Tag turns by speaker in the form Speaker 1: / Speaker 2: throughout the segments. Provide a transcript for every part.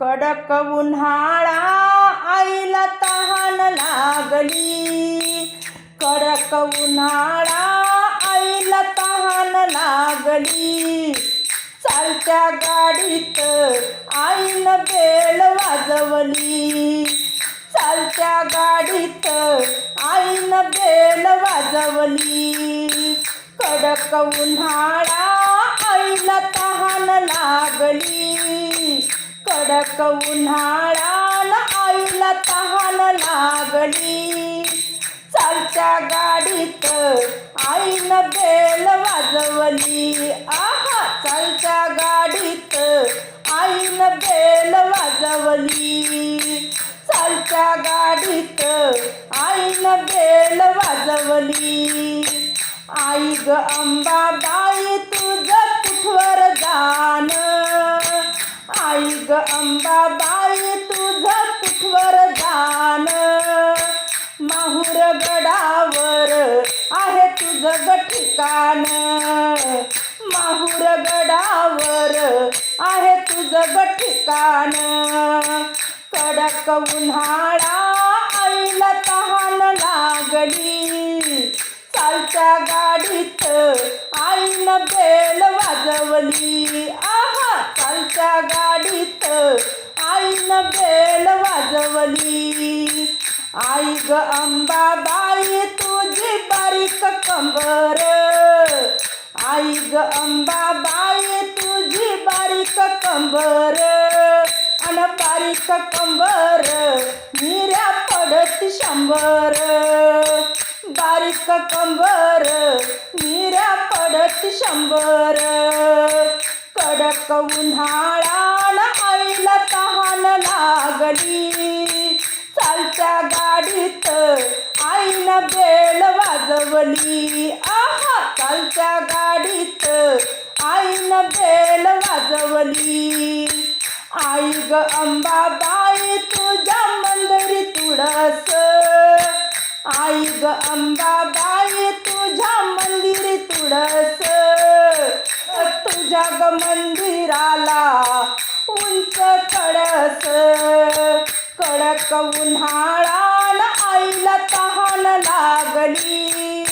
Speaker 1: कडक उन्हाळा आईला तहान लागली. कडक उन्हाळा आईला तहान लागली. चालत्या गाडीत आईनं बेल वाजवली. चालत्या गाडीत आईनं बेल वाजवली. कडक उन्हाळा आईला तहान लागली. कडक उन्हाळ्यान आईला तहान लागली. चालत्या गाडीत आईनं बेल वाजवली. आहा चालत्या गाडीत आईनं बेल वाजवली. चालत्या गाडीत आईनं बेल वाजवली. आई ग अंबाबाई तुझं कुठवर जाण? ग अंबाबाई तुझं कुठवर जाण माहुर गडावर आहे तुझं ग ठिकाण. माहुर गडावर आहे तुझं ग ठिकाण. कडक उन्हाळा आईला तहान लागली. चालत्या गाडीत आईनं बेल वाजवली. आहा! काकांच्या गाडीत आईनं बेल वाजवली. आई ग अंबाबाई तुझी बारीक कंबर. आई ग अंबाबाई तुझी बारीक कंबर. अन बारीक कंबर मिऱ्या पडती शंभर. बारीक कंबर मिऱ्या पडती शंभर. कडक उन्हाळ्यान आईला तहान लागली. चालत्या गाडीत आईनं बेल वाजवली. आहा चालत्या गाडीत आईनं बेल वाजवली. आई ग अंबाबाई तुझ्या मंदरी तुळस आई ग अंबाबाई मंदिराला उंच कडस कडक उन्हाळाला आईला तहान लागली.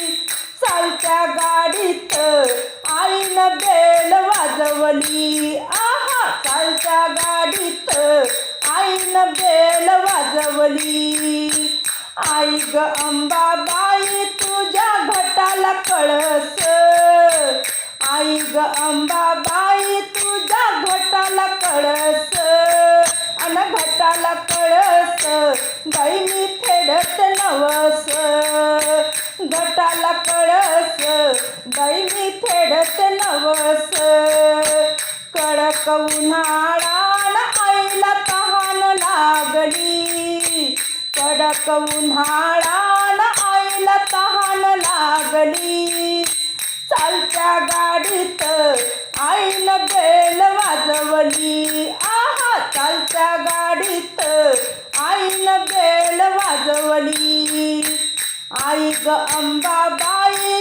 Speaker 1: चालत्या गाडीत आईनं बेल वाजवली. आहा चालत्या गाडीत आईनं बेल वाजवली. आई ग अंबाबाई तुझ्या घटाला कळस. ग अंबाबाई तुझ्या घटाला कळस. अन घटाला कळस. बाई मी फेडत नवस. घटाला कळस. बाई मी फेडत नवस. कडक उन्हाळ्यान आईला तहान लागली. कडक उन्हाळ्यान आईला तहान लागली. वाजवली आहा चालत्या गाडीत आईनं बेल वाजवली. आई ग अंबाबाई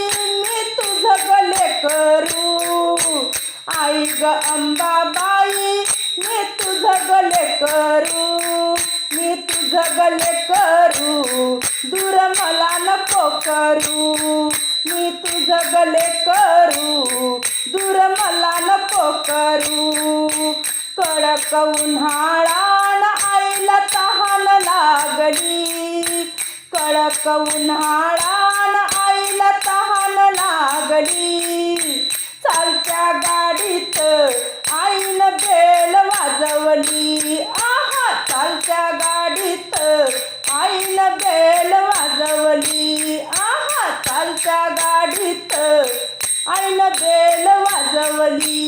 Speaker 1: मी तुझं गले करू. आई ग अंबाबाई मी तुझं गले करू. मी तुझं गले करू. दूर मला नको करू. मी तुझं गले करू. दूर मला नको करू. कडक उन्हाळा आईला तहान लागली. कडक उन्हाळा आईला तहान लागली. Pioli!